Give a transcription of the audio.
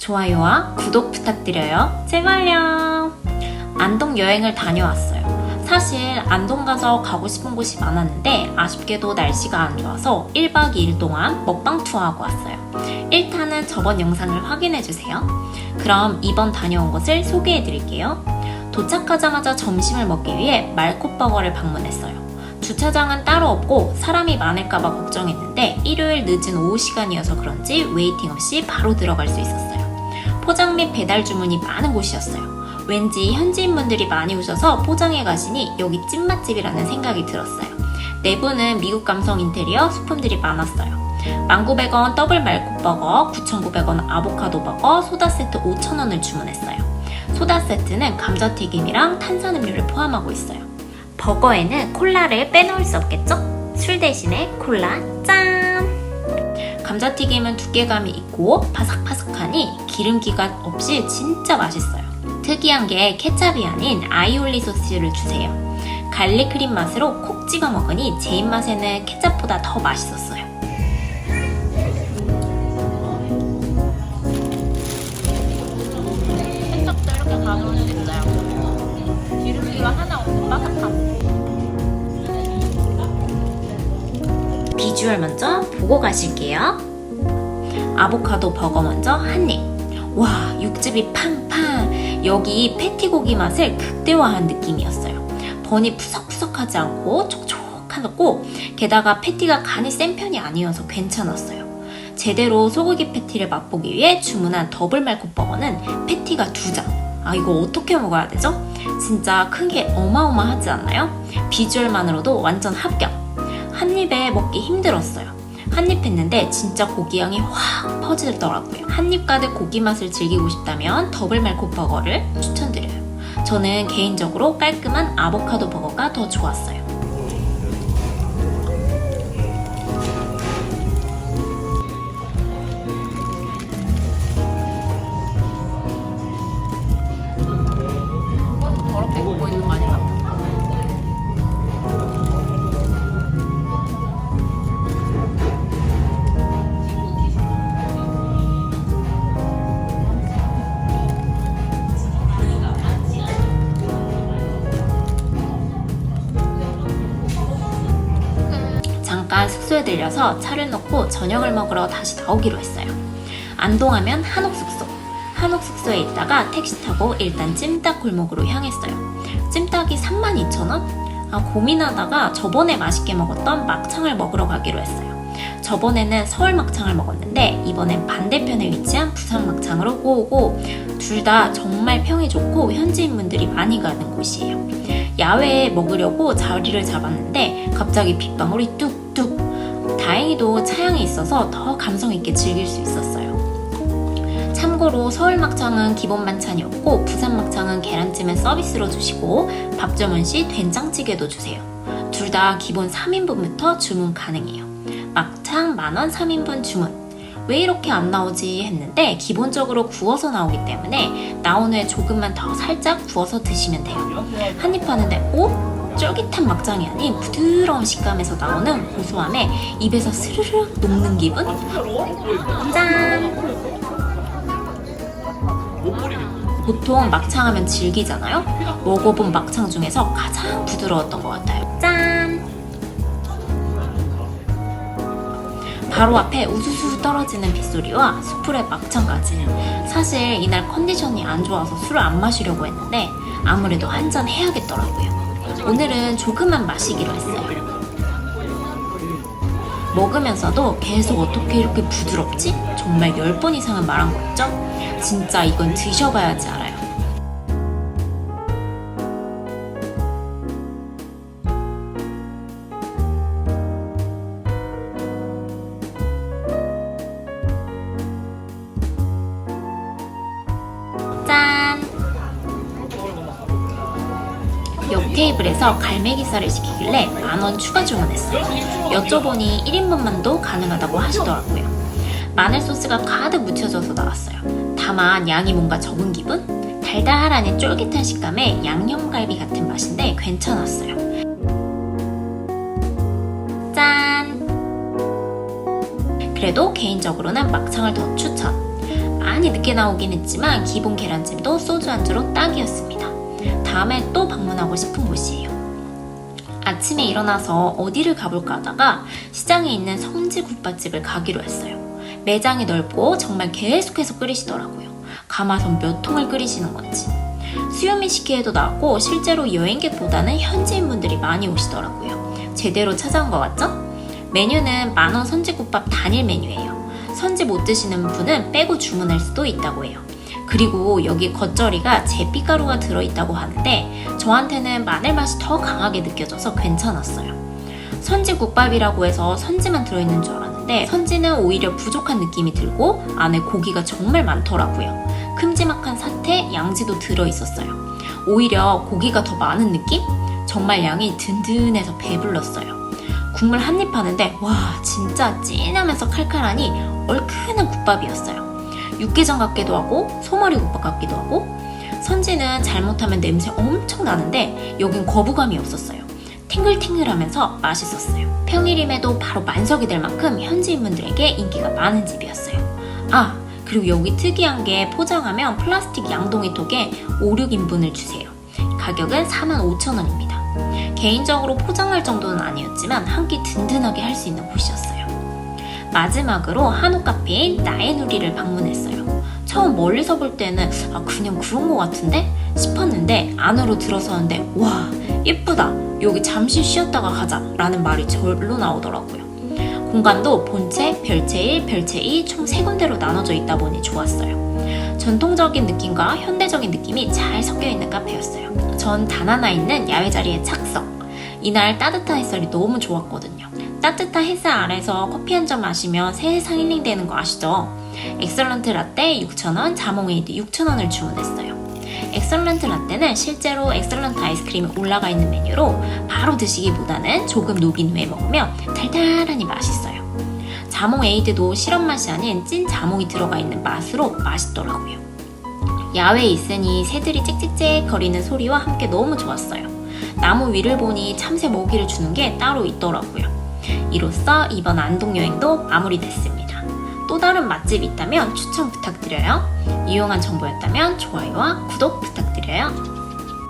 좋아요와 구독 부탁드려요. 제발요. 안동 여행을 다녀왔어요. 사실 안동 가서 가고 싶은 곳이 많았는데 아쉽게도 날씨가 안 좋아서 1박 2일 동안 먹방 투어하고 왔어요. 1탄은 저번 영상을 확인해주세요. 그럼 이번 다녀온 곳을 소개해드릴게요. 도착하자마자 점심을 먹기 위해 말콧버거를 방문했어요. 주차장은 따로 없고 사람이 많을까봐 걱정했는데 일요일 늦은 오후 시간이어서 그런지 웨이팅 없이 바로 들어갈 수 있었어요. 포장 및 배달 주문이 많은 곳이었어요. 왠지 현지인분들이 많이 오셔서 포장해 가시니 여기 찐맛집이라는 생각이 들었어요. 내부는 미국 감성 인테리어 소품들이 많았어요. 1900원 더블 말콧버거, 9,900원 아보카도 버거, 소다 세트 5,000원을 주문했어요. 소다 세트는 감자튀김이랑 탄산음료를 포함하고 있어요. 버거에는 콜라를 빼놓을 수 없겠죠? 술 대신에 콜라 짠! 감자튀김은 두께감이 있고 바삭바삭하니 기름기가 없이 진짜 맛있어요. 특이한 게 케찹이 아닌 아이올리 소스를 주세요. 갈릭 크림 맛으로 콕 찍어 먹으니 제 입맛에는 케찹보다 더 맛있었어요. 케찹도 이렇게 가져올 수 있어요. 기름기가 하나 없는 바삭함. 비주얼 먼저 보고 가실게요. 아보카도 버거 먼저 한 입. 와, 육즙이 팡팡. 여기 패티고기 맛을 극대화한 느낌이었어요. 번이 푸석푸석하지 않고 촉촉하고 게다가 패티가 간이 센 편이 아니어서 괜찮았어요. 제대로 소고기 패티를 맛보기 위해 주문한 더블 말콧 버거는 패티가 두 장. 아, 이거 어떻게 먹어야 되죠? 진짜 큰 게 어마어마하지 않나요? 비주얼만으로도 완전 합격. 한 입에 먹기 힘들었어요. 한입 했는데 진짜 고기 향이 확 퍼지더라고요. 한입 가득 고기 맛을 즐기고 싶다면 더블 말콧 버거를 추천드려요. 저는 개인적으로 깔끔한 아보카도 버거가 더 좋았어요. 잠깐 숙소에 들려서 차를 놓고 저녁을 먹으러 다시 나오기로 했어요. 안동하면 한옥 숙소. 한옥 숙소에 있다가 택시 타고 일단 찜닭 골목으로 향했어요. 찜닭이 32,000원? 아, 고민하다가 저번에 맛있게 먹었던 막창을 먹으러 가기로 했어요. 저번에는 서울 막창을 먹었는데 이번엔 반대편에 위치한 부산 막창으로 고오고 둘 다 정말 평이 좋고 현지인분들이 많이 가는 곳이에요. 야외에 먹으려고 자리를 잡았는데 갑자기 빗방울이 뚝뚝. 다행히도 차양이 있어서 더 감성 있게 즐길 수 있었어요. 참고로 서울 막창은 기본 반찬이었고 부산 막창은 계란찜은 서비스로 주시고 밥점은 시 된장찌개도 주세요. 둘 다 기본 3인분부터 주문 가능해요. 막창 만원 3인분 주문. 왜 이렇게 안 나오지 했는데 기본적으로 구워서 나오기 때문에 나온 후에 조금만 더 살짝 구워서 드시면 돼요. 한입 하는데 오? 쫄깃한 막장이 아닌 부드러운 식감에서 나오는 고소함에 입에서 스르륵 녹는 기분? 짠! 보통 막창 하면 질기잖아요? 먹어본 막창 중에서 가장 부드러웠던 것 같아요. 짠! 바로 앞에 우수수 떨어지는 빗소리와 수풀의 막창까지. 사실 이날 컨디션이 안 좋아서 술을 안 마시려고 했는데 아무래도 한 잔 해야겠더라고요. 오늘은 조금만 마시기로 했어요. 먹으면서도 계속 어떻게 이렇게 부드럽지? 정말 10번 이상은 말한 거 있죠? 진짜 이건 드셔봐야지 알아요. 옆 테이블에서 갈매기살을 시키길래 만 원 추가 주문했어요. 여쭤보니 1인분만도 가능하다고 하시더라고요. 마늘 소스가 가득 묻혀져서 나왔어요. 다만 양이 뭔가 적은 기분? 달달하니 쫄깃한 식감에 양념갈비 같은 맛인데 괜찮았어요. 짠! 그래도 개인적으로는 막창을 더 추천. 많이 늦게 나오긴 했지만 기본 계란찜도 소주 안주로 딱이었습니다. 다음에 또 방문하고 싶은 곳이에요. 아침에 일어나서 어디를 가볼까 하다가 시장에 있는 성지 국밥집을 가기로 했어요. 매장이 넓고 정말 계속해서 끓이시더라고요. 가마솥 몇 통을 끓이시는 건지. 수요미 식회에도 나왔고 실제로 여행객보다는 현지인분들이 많이 오시더라고요. 제대로 찾아온 것 같죠? 메뉴는 만원 선지국밥 단일 메뉴예요. 선지 못 드시는 분은 빼고 주문할 수도 있다고 해요. 그리고 여기 겉절이가 제피가루가 들어있다고 하는데 저한테는 마늘 맛이 더 강하게 느껴져서 괜찮았어요. 선지국밥이라고 해서 선지만 들어있는 줄 알았는데 선지는 오히려 부족한 느낌이 들고 안에 고기가 정말 많더라고요. 큼지막한 사태, 양지도 들어있었어요. 오히려 고기가 더 많은 느낌? 정말 양이 든든해서 배불렀어요. 국물 한 입 하는데 와 진짜 진하면서 칼칼하니 얼큰한 국밥이었어요. 육개장 같기도 하고 소머리 국밥 같기도 하고 선지는 잘못하면 냄새 엄청 나는데 여긴 거부감이 없었어요. 탱글탱글하면서 맛있었어요. 평일임에도 바로 만석이 될 만큼 현지인분들에게 인기가 많은 집이었어요. 아 그리고 여기 특이한 게 포장하면 플라스틱 양동이통에 5, 6인분을 주세요. 가격은 45,000원입니다. 개인적으로 포장할 정도는 아니었지만 한 끼 든든하게 할 수 있는 곳이었어요. 마지막으로 한옥 카페인 나의 누리를 방문했어요. 처음 멀리서 볼 때는 아 그냥 그런 거 같은데 싶었는데 안으로 들어서는데 와 예쁘다 여기 잠시 쉬었다가 가자 라는 말이 절로 나오더라고요. 공간도 본체, 별체 1, 별체 2총 3군데로 나눠져 있다 보니 좋았어요. 전통적인 느낌과 현대적인 느낌이 잘 섞여 있는 카페였어요. 전 단 하나 있는 야외 자리에 착석. 이날 따뜻한 햇살이 너무 좋았거든요. 따뜻한 햇살 아래서 커피 한 잔 마시면 세상 힐링되는 거 아시죠? 엑설런트 라떼 6,000원, 자몽에이드 6,000원을 주문했어요. 엑설런트 라떼는 실제로 엑설런트 아이스크림이 올라가 있는 메뉴로 바로 드시기보다는 조금 녹인 후에 먹으면 달달하니 맛있어요. 자몽 에이드도 시럽 맛이 아닌 찐 자몽이 들어가 있는 맛으로 맛있더라고요. 야외에 있으니 새들이 짹짹짹 거리는 소리와 함께 너무 좋았어요. 나무 위를 보니 참새 먹이를 주는 게 따로 있더라고요. 이로써 이번 안동 여행도 마무리됐습니다. 또 다른 맛집이 있다면 추천 부탁드려요. 유용한 정보였다면 좋아요와 구독 부탁드려요.